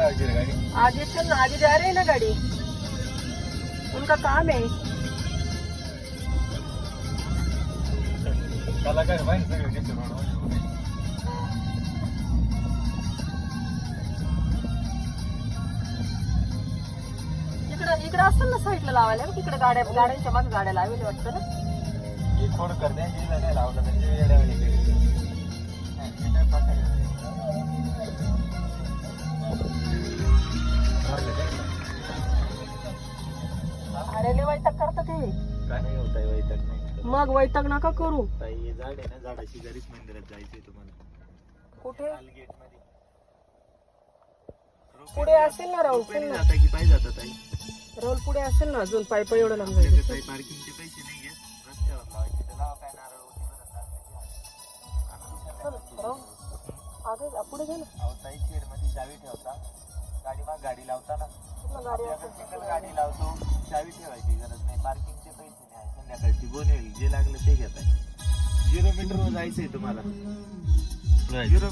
आगे चल आगे जा रहे हैं ना गाड़ी। उनका काम है। कलाकार उभे. इकडं इकडं असेल ना साईडला लावायला तिकडे गाड्या गाड्यांच्या मागे गाड्या लावले वाटतं ना. आणि हिला नाही लावलं तर अरे लय वैताग करतात ते. काय नाही होत आहे वैताग नाही मग वैताग नका करू. ताई, हे झाड आहे ना झाडाशी मंदिरात जायचंय तुम्हाला. कुठे? लाल गेटमध्ये पुढे असेल ना राहुल ना. जाता की पाय जाता ताई? राहुल पुढे असेल ना अजून? पाय पाय एवढं लांब ताई पार्किंगचे पैसे नाही घेत रस्त्यावर लावायचे. तर लावा काय नारळ होती बरं चल, राहुल. आगे जा, पुढे घे ना. अहो ताई शेडमध्ये चावी ठेवता. गाडी मग गाडी लावता ना पूर्ण गाडी आपल्याकडे असेल. सिंगल गाडी लावतो. चावी ठेवायची गरज नाही. पार्किंगचे पैसे नाही. संध्याकाळची बोनेल जे लागलं ते घेताय. झिरो मीटर जायचंय तुम्हाला. झिरो